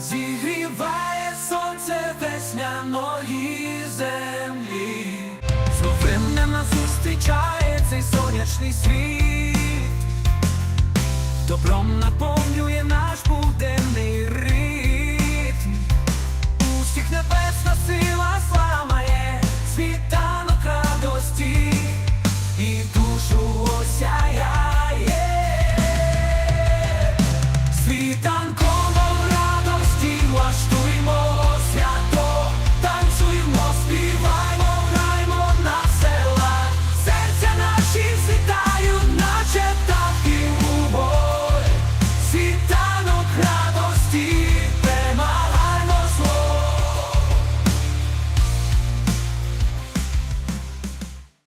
зігріває сонце весняної землі, з новим не нас зустрічає цей сонячний світ, добром наповнює.